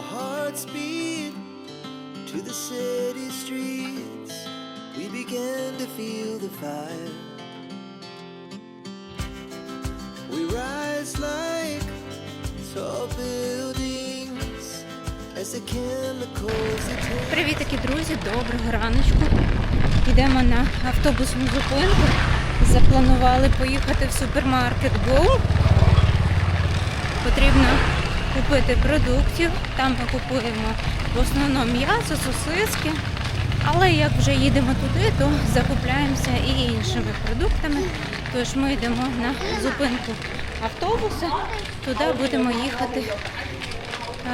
Hearts beat to the city streets. We began to feel the fire. We rise like tall buildings as the chemicals take. Привітики, друзі, доброго раночку. Йдемо на автобусну зупинку. Запланували поїхати в супермаркет Go. Потрібно купити продуктів. Там ми купуємо в основному м'ясо, сосиски. Але як вже їдемо туди, то закупляємося і іншими продуктами. Тож ми йдемо на зупинку автобуса. Туди будемо їхати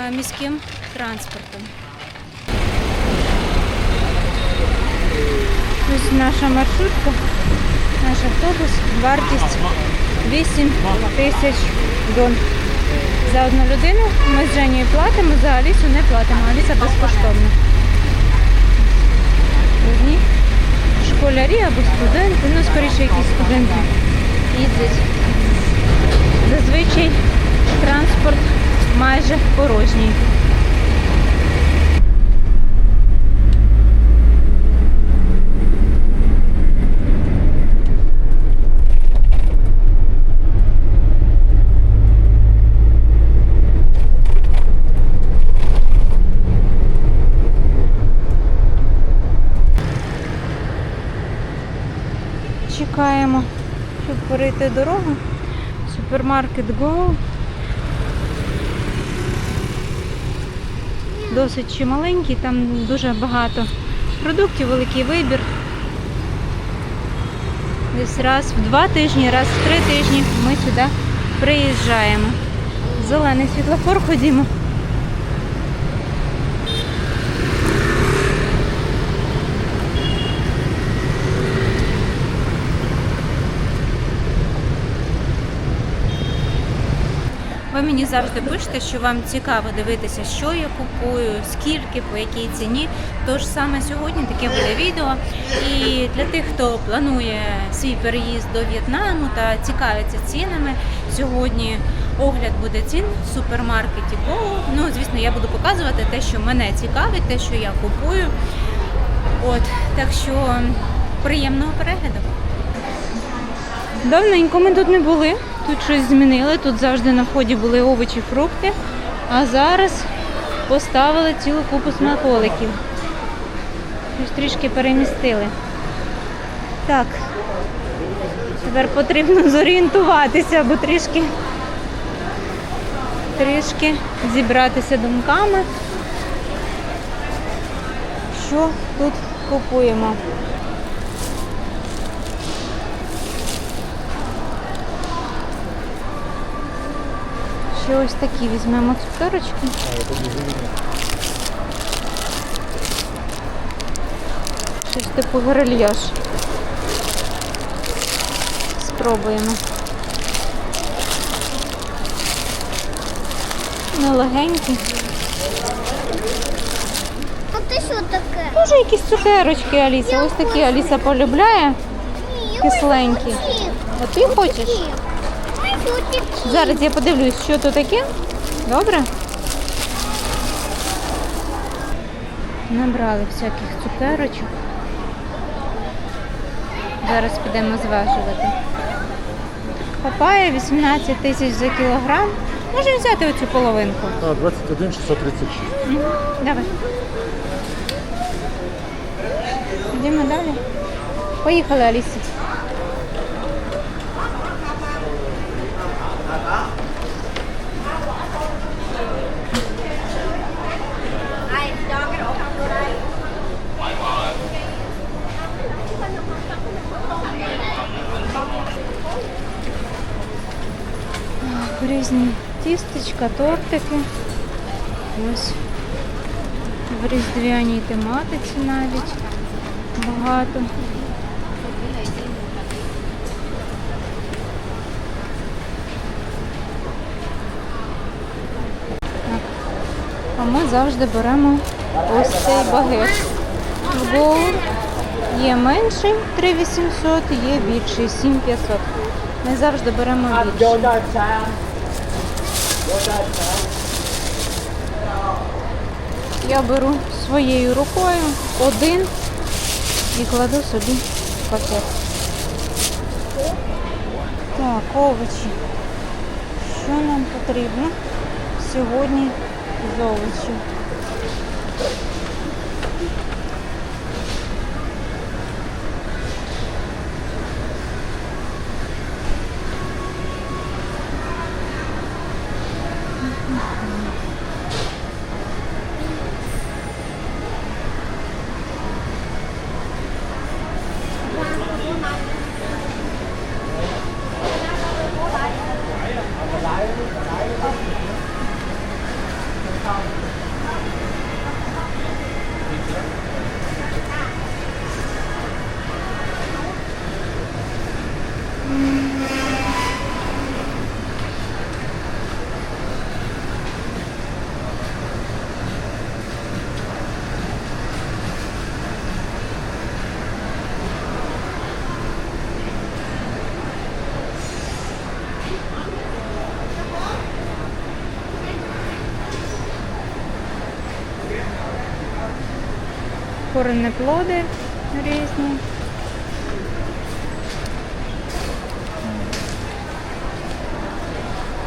е, міським транспортом. Ось наша маршрутка, наш автобус, вартість 8 тисяч дон. За одну людину ми з Женєю платимо, за Алісу не платимо, Аліса безкоштовна. Одні школярі або студенти, ну скоріше якісь студенти їздять. Зазвичай транспорт майже порожній. Чекаємо, щоб перейти дорогу. Супермаркет Go. Досить чималенький, там дуже багато продуктів, великий вибір. Десь раз в два тижні, раз в три тижні ми сюди приїжджаємо. Зелений світлофор ходімо. Мені завжди пишете, що вам цікаво дивитися, що я купую, скільки, по якій ціні. Тож саме сьогодні таке буде відео. І для тих, хто планує свій переїзд до В'єтнаму та цікавиться цінами, сьогодні огляд буде цін в супермаркеті Go. Ну, звісно, я буду показувати те, що мене цікавить, те, що я купую. От, так що приємного перегляду. Давненько ми тут не були. Тут щось змінили. Тут завжди на вході були овочі, фрукти. А зараз поставили цілу купу смаколиків. Щось трішки перемістили. Так. Тепер потрібно зорієнтуватися, бо трішки, трішки зібратися думками. Що тут купуємо? Ще ось такі візьмемо цукерочки. Щось типу грильяж. Спробуємо. Ну, легенькі. А ти що таке? Може якісь цукерочки, Аліса. Ось такі Аліса полюбляє. Кисленькі. А ти хочеш? Зараз я подивлюсь, що то таке. Добре? Набрали всяких цукерочок. Зараз підемо зважувати. Папая 18 тисяч за кілограм. Можемо взяти оцю половинку. А, 21 636. Мгм, Давай. Йдемо далі. Поїхали, Алісі. Так, Різні тістечка, тортики. Ось в різдвяній тематиці навіть багато. А ми завжди беремо ось цей багет. Go є менший 3800, є більший 7500. Ми завжди беремо більший. Я беру своєю рукою один і кладу собі пакет. Так, овочі. Що нам потрібно сьогодні з овочів? Коренеплоди різні.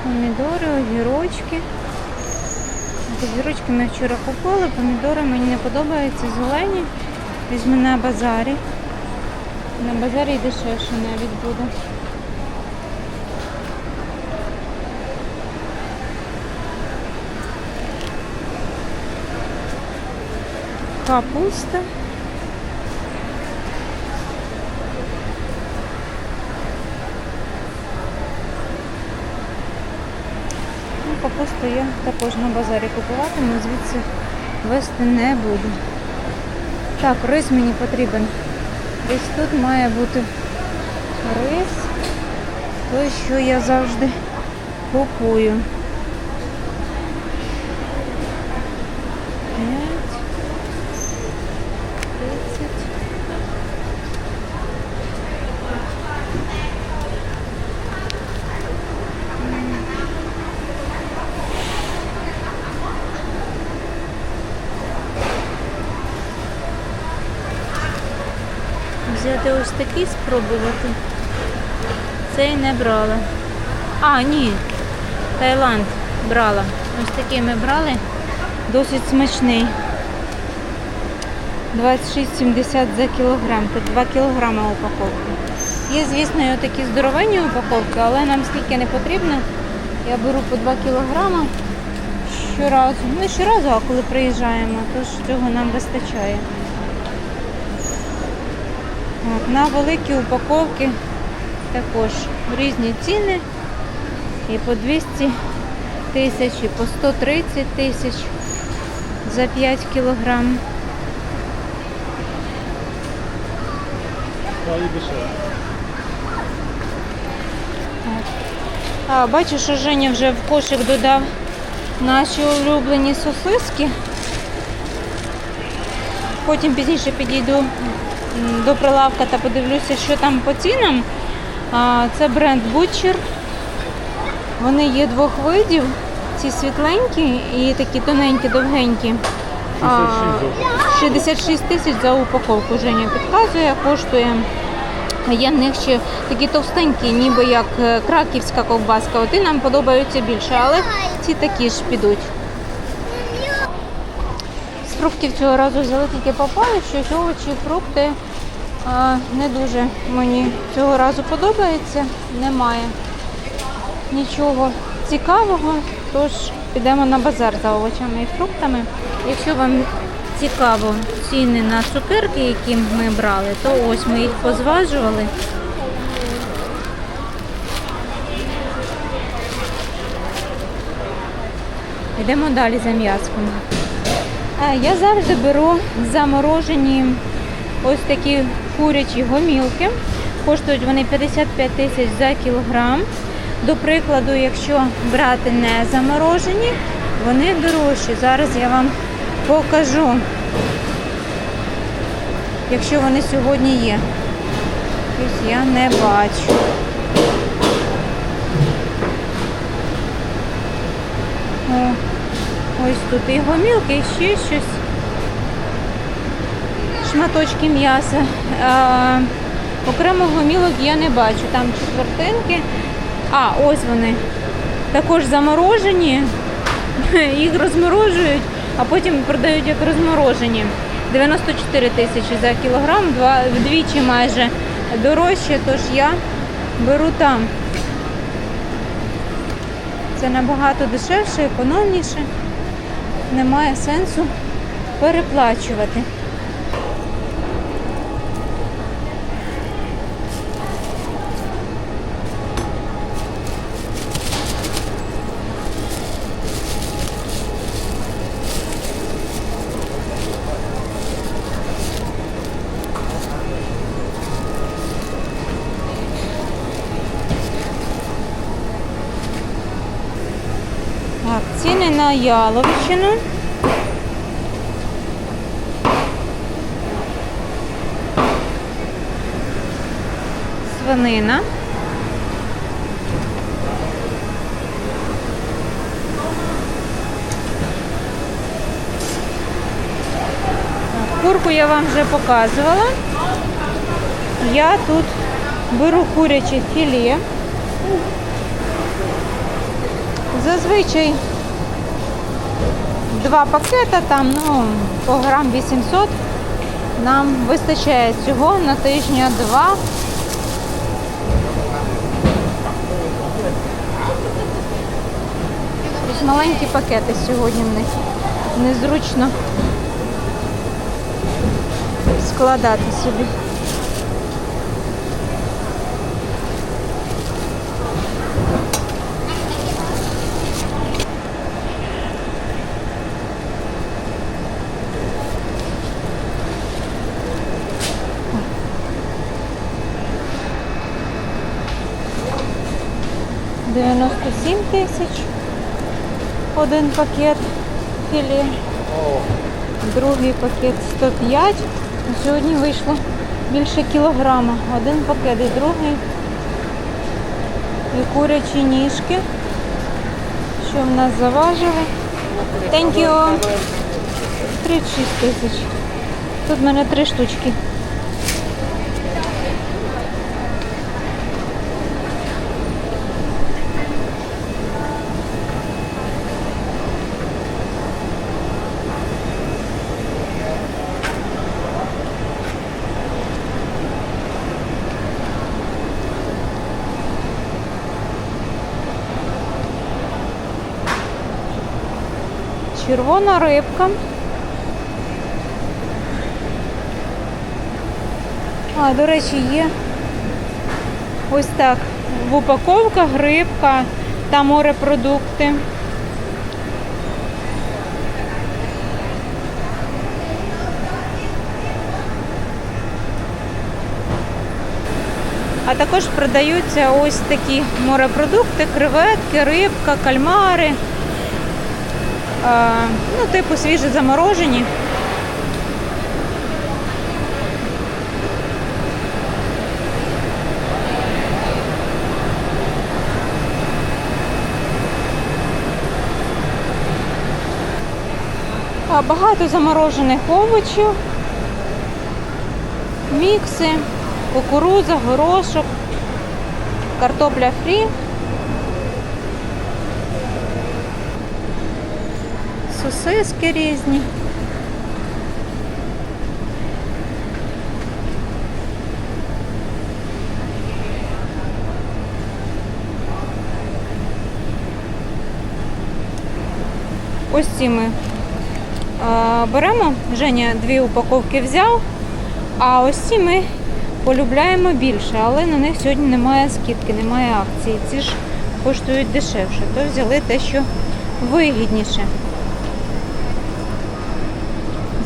Помідори, огірочки. Огірочки ми вчора купили, помідори мені не подобаються зелені. Візьму на базарі. На базарі дешевше навіть буде. Капуста. Ну, капусту я також на базарі купуватиму, звідси вести не буду. Так, рис мені потрібен. Десь тут має бути рис. Той, що я завжди купую. П'ять. Тридцять. Взяти ось такий спробувати. Цей не брала. А, ні. Таїланд брала. Ось такий ми брали. Досить смачний. 26,70 за кілограм. Тут 2 кілограми упаковки. Є, звісно, і такі здоровенні упаковки, але нам стільки не потрібно. Я беру по 2 кілограми щоразу. Ну, щоразу, а коли приїжджаємо, тож цього нам вистачає. От, на великі упаковки також різні ціни. І по 200 тисяч, і по 130 тисяч за 5 кілограм. А, бачу, що Женя вже в кошик додав наші улюблені сосиски. Потім пізніше підійду до прилавка та подивлюся, що там по цінам. Це бренд Butcher. Вони є двох видів. Ці світленькі і такі тоненькі, довгенькі. 66 тисяч за упаковку Женя підказує, коштує. Є в них ще такі товстенькі, ніби як е, краківська ковбаска. От і нам подобаються більше, але ці такі ж підуть. З фруктів цього разу взяли тільки папаю, щось овочі, фрукти не дуже мені цього разу подобається. Немає нічого цікавого, тож підемо на базар за овочами і фруктами. Якщо вам цікаво ціни на цукерки, які ми брали, то ось ми їх позважували. Йдемо далі за м'яском. А, Я завжди беру заморожені ось такі курячі гомілки. Коштують вони 55 тисяч за кілограм. До прикладу, якщо брати не заморожені, вони дорожчі. Зараз я вам покажу, якщо вони сьогодні є. Ось я не бачу. О, Ось тут і гомілки, і ще щось. Шматочки м'яса. А, окремо гомілок я не бачу. Там четвертинки. А, ось вони. Також заморожені. Їх розморожують, а потім продають як розморожені. 94 тисячі за кілограм, вдвічі майже дорожче, тож я беру там. Це набагато дешевше, економніше. Немає сенсу переплачувати. Так, ціни на. Свинина. Курку я вам вже показувала. Я тут беру куряче філе. Зазвичай два пакета, там, ну, по грам 800. Нам вистачає цього на тижня два. Ось маленькі пакети сьогодні в них. Незручно складати собі. Дев'яносто сім тисяч. Один пакет філе. Другий пакет 105. Сьогодні вийшло більше кілограма. Один пакет і другий. І курячі ніжки. Що в нас заважили? Thank you. 36 тисяч. Тут в мене три штучки. Червона рибка. А, до речі, є ось так. В упаковках рибка та морепродукти. А також продаються ось такі морепродукти, креветки, рибка, кальмари. А, ну, типу свіже заморожені. Багато заморожених овочів, мікси, кукурудза, горошок, картопля фрі. Сосиски різні. Ось ці ми беремо. Женя дві упаковки взяв, а ось ці ми полюбляємо більше, але на них сьогодні немає скидки, немає акції. Ці ж коштують дешевше, то взяли те, що вигідніше.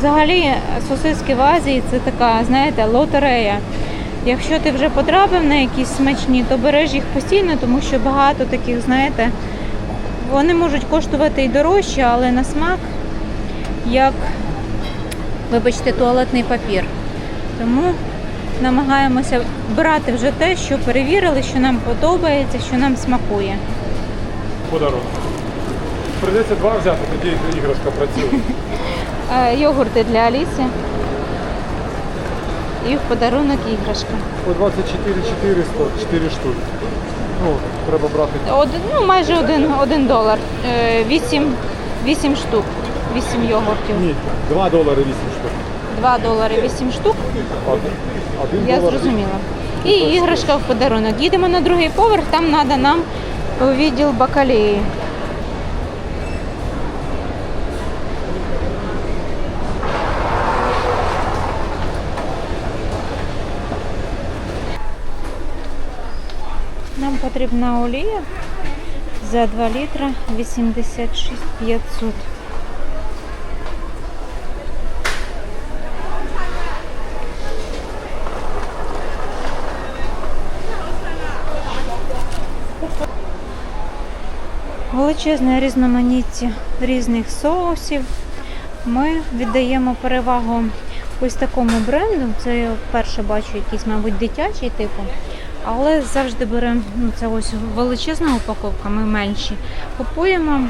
Взагалі, сосиски в Азії це така, знаєте, лотерея. Якщо ти вже потрапив на якісь смачні, то береш їх постійно, тому що багато таких, знаєте, вони можуть коштувати і дорожче, але на смак як, вибачте, туалетний папір. Тому намагаємося брати вже те, що перевірили, що нам подобається, що нам смакує. Подарунок. Придеться два взяти, тоді іграшка працює. Е, Йогурти для Аліси. І в подарунок іграшка. По 24 400, 4 штуки. Ну, треба брати. Один, ну, майже один, один долар. Е, Вісім, вісім штук. Вісім йогуртів. Ні, 2 долари 8 штук. Два долари вісім штук. Один, один Я долар. зрозуміла. І іграшка в подарунок. Їдемо на другий поверх, там треба нам у відділ бакалеї. Нам потрібна олія за 2 літра 86 500. величезне різноманіття різних соусів. Ми віддаємо перевагу ось такому бренду. Це я вперше бачу якийсь, мабуть, дитячий типу. Але завжди беремо ну, це ось величезна упаковка, ми менші. Купуємо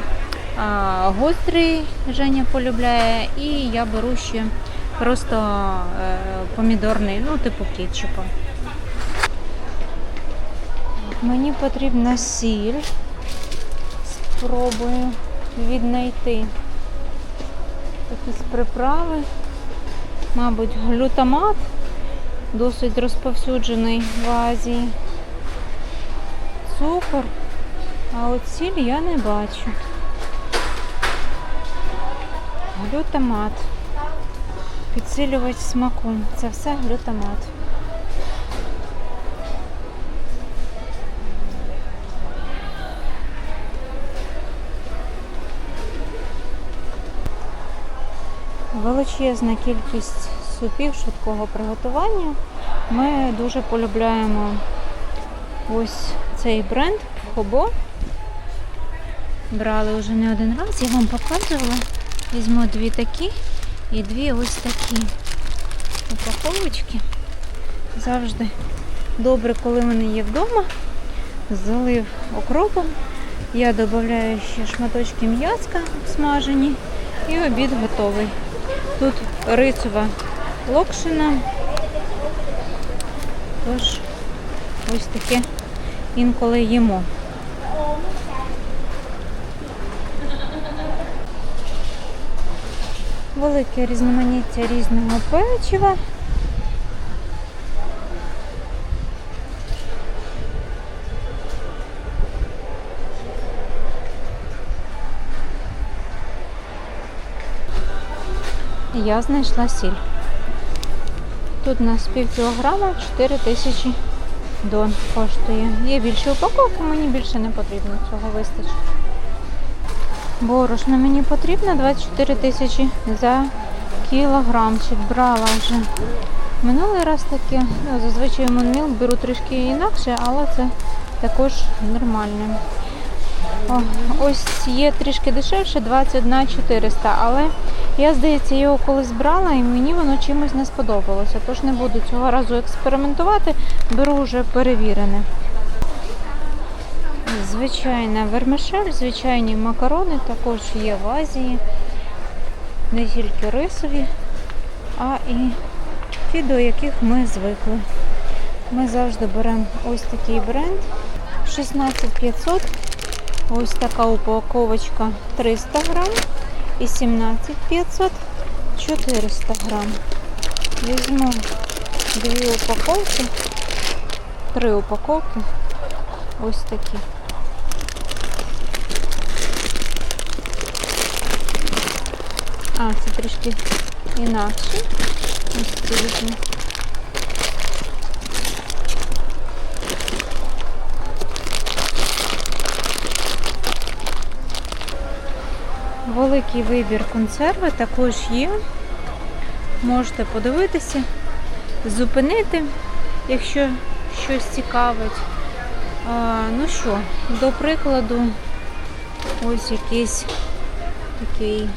а, гострий, Женя полюбляє, і я беру ще просто е, помідорний, ну, типу кетчупа. Мені потрібна сіль спробую віднайти якісь приправи. Мабуть, глютамат досить розповсюджений в Азії. Цукор. А от сіль я не бачу. Глютамат. Підсилювач смаку. Це все глютамат. величезна кількість супів швидкого приготування. Ми дуже полюбляємо ось цей бренд Хобо. Брали вже не один раз, я вам показувала. Візьму дві такі і дві ось такі упаковочки. Завжди добре, коли вони є вдома. Залив окропом. Я додаю ще шматочки м'яска смажені і обід готовий. Тут рисова локшина. Тож ось таке інколи їмо. Велике різноманіття різного печива. Я знайшла сіль. Тут у нас пів кілограма 4 тисячі дон коштує. Є більше упаковки, мені більше не потрібно, цього вистачить. Борошно мені потрібно 24 тисячі за кілограмчик. Брала вже минулий раз таке. Ну, зазвичай монміл беру трішки інакше, але це також нормально. О, ось є трішки дешевше, 21 400, але я, здається, його колись брала і мені воно чимось не сподобалося. Тож не буду цього разу експериментувати, беру вже перевірене. Звичайна вермишель, звичайні макарони також є в Азії. Не тільки рисові, а і ті, до яких ми звикли. Ми завжди беремо ось такий бренд 16500. Ось така упаковочка 300 грам і 17500 400 грам. Візьму дві упаковки, три упаковки. Ось такі. А, це трішки інакше. Ось ці візьму. Великий вибір консерви також є. Можете подивитися, зупинити, якщо щось цікавить. А, ну що, до прикладу, ось якийсь такий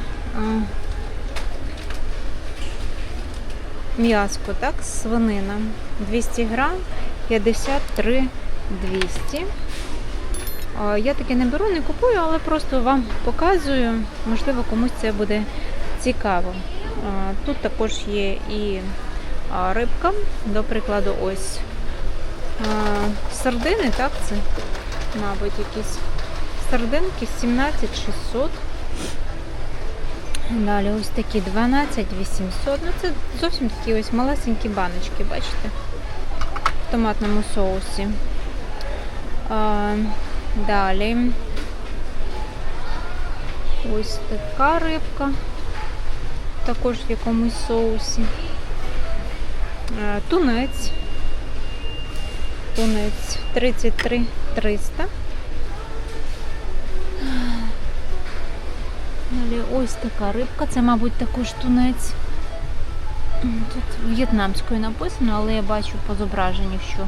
м'яско, так, свинина. 200 грам, 53 200. Я таке не беру, не купую, але просто вам показую. Можливо, комусь це буде цікаво. Тут також є і рибка, до прикладу, ось сардини, так, це, мабуть, якісь сардинки 17 600. Далі ось такі 12 800. Ну це зовсім такі ось малесенькі баночки, бачите? В томатному соусі. Далі. Ось така рибка. Також в якомусь соусі. А, тунець. Тунець 33 300. Далі ось така рибка, це, мабуть, також тунець. Тут в'єтнамською написано, але я бачу по зображенню, що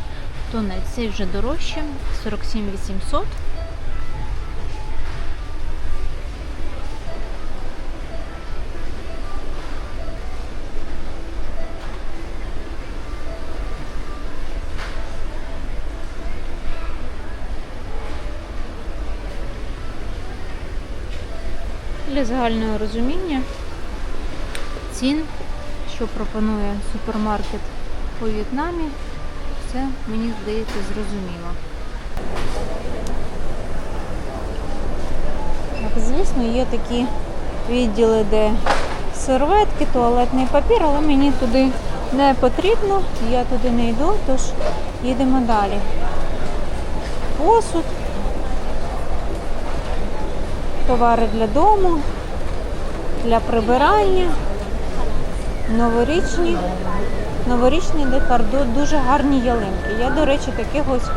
тунець цей вже дорожче, 47 800. Для загального розуміння цін, що пропонує супермаркет у В'єтнамі, це мені здається зрозуміло. Так, звісно, є такі відділи, де серветки, туалетний папір, але мені туди не потрібно, я туди не йду, тож їдемо далі. Посуд, товари для дому, для прибирання, новорічні, новорічний декор, Ду- дуже гарні ялинки. Я, до речі, таких ось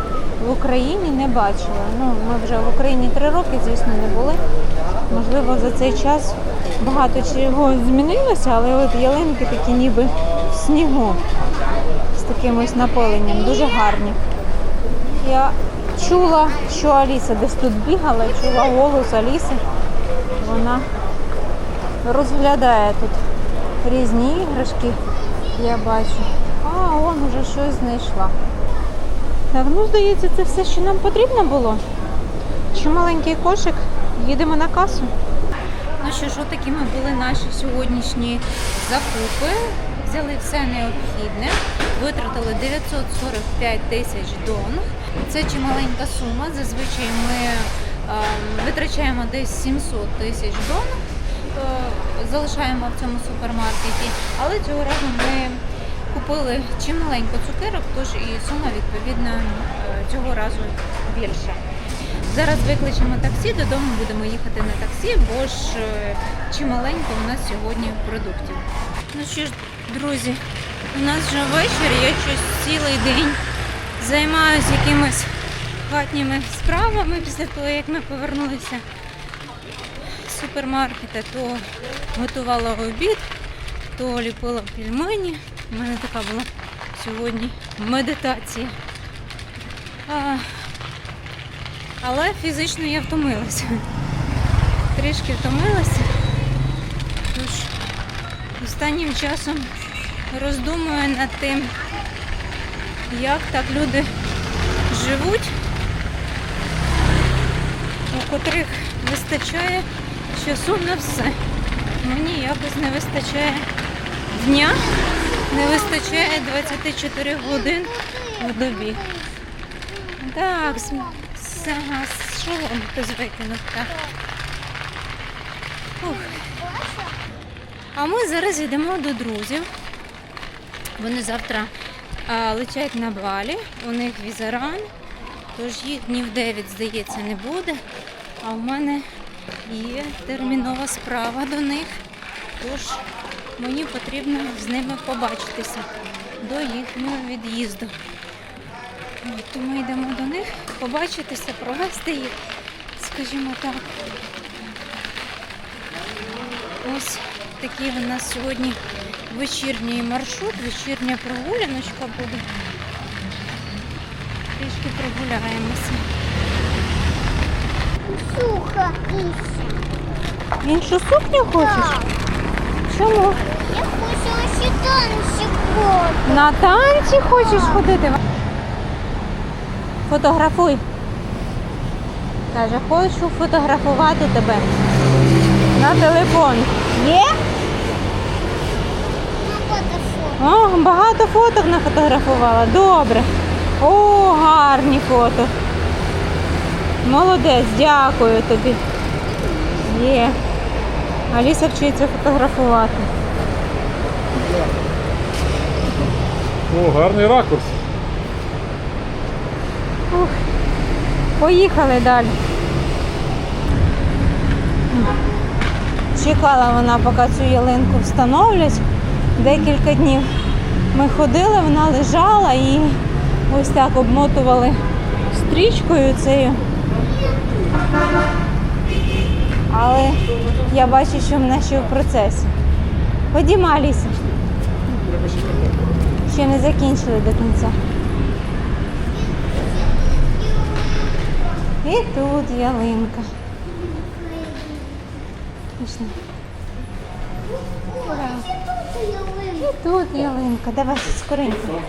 в Україні не бачила. Ну, ми вже в Україні три роки, звісно, не були. Можливо, за цей час багато чого змінилося, але от ялинки такі ніби в снігу з таким ось напиленням, дуже гарні. Я чула, що Аліса десь тут бігала, чула голос Аліси. Вона розглядає тут різні іграшки, я бачу. А, он уже щось знайшла. Так, ну здається, це все, що нам потрібно було. Чи маленький кошик? Їдемо на касу. Ну що ж, такими були наші сьогоднішні закупи. Взяли все необхідне, витратили 945 тисяч дон. Це чималенька сума. Зазвичай ми е, витрачаємо десь 700 тисяч дон, е, залишаємо в цьому супермаркеті. Але цього разу ми купили чималенько цукерок, тож і сума відповідно е, цього разу більша. Зараз викличемо таксі, додому будемо їхати на таксі, бо ж е, чималенько у нас сьогодні продуктів. Ну що ж, друзі, у нас вже вечір, я щось цілий день займаюся якимись хатніми справами після того, як ми повернулися супермаркета, то готувала обід, то ліпила пельмені. У мене така була сьогодні медитація. А, але фізично я втомилася. Трішки втомилася. Тож останнім часом роздумую над тим, як так люди живуть, у котрих вистачає часу на все. Мені якось не вистачає дня, не вистачає 24 годин в добі. Так, шолом хтось викинув, так. А ми зараз йдемо до друзів. Вони завтра а, летять на балі, у них візаран, тож їх днів 9, здається, не буде. А в мене є термінова справа до них. Тож мені потрібно з ними побачитися до їхнього від'їзду. От, То ми йдемо до них побачитися, провести їх, скажімо так. Ось такий у нас сьогодні вечірній маршрут, вечірня прогуляночка буде. Трішки прогуляємося. Іншу сукню хочеш? Чому? Я хочу ще танчик буду. На танці хочеш ходити? Фотографуй. Каже, хочу фотографувати тебе на телефон. Є? О, багато фоток нафотографувала. Добре. О, гарні фото. Молодець, дякую тобі. Є. Аліса вчиться фотографувати. О, гарний ракурс. Ух. Поїхали далі. Чекала вона, поки цю ялинку встановлять. Декілька днів ми ходили, вона лежала і ось так обмотували стрічкою цією. Але я бачу, що вона ще в процесі. Ходімо, Аліса. Ще не закінчили до кінця. І тут ялинка. Пішли. Ура. І тут ялинка. Давай скоренько.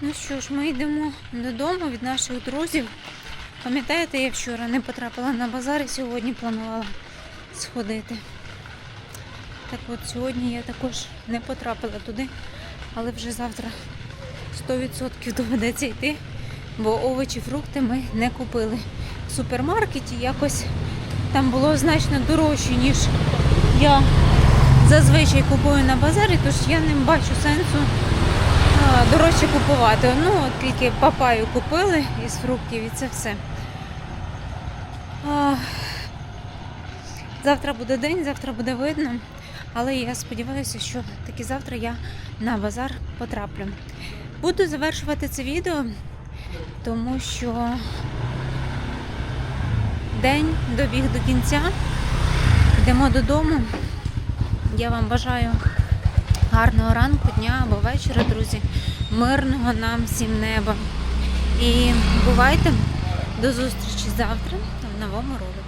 Ну що ж, ми йдемо додому від наших друзів. Пам'ятаєте, я вчора не потрапила на базар і сьогодні планувала сходити. Так от сьогодні я також не потрапила туди, але вже завтра 100% доведеться йти, бо овочі, фрукти ми не купили. В супермаркеті якось там було значно дорожче, ніж я зазвичай купую на базарі, тож я не бачу сенсу дорожче купувати. Ну, от тільки папаю купили із фруктів і це все. Завтра буде день, завтра буде видно. Але я сподіваюся, що таки завтра я на базар потраплю. Буду завершувати це відео, тому що день добіг до кінця. Йдемо додому. Я вам бажаю гарного ранку, дня або вечора, друзі. Мирного нам всім неба. І бувайте до зустрічі завтра новому ролику.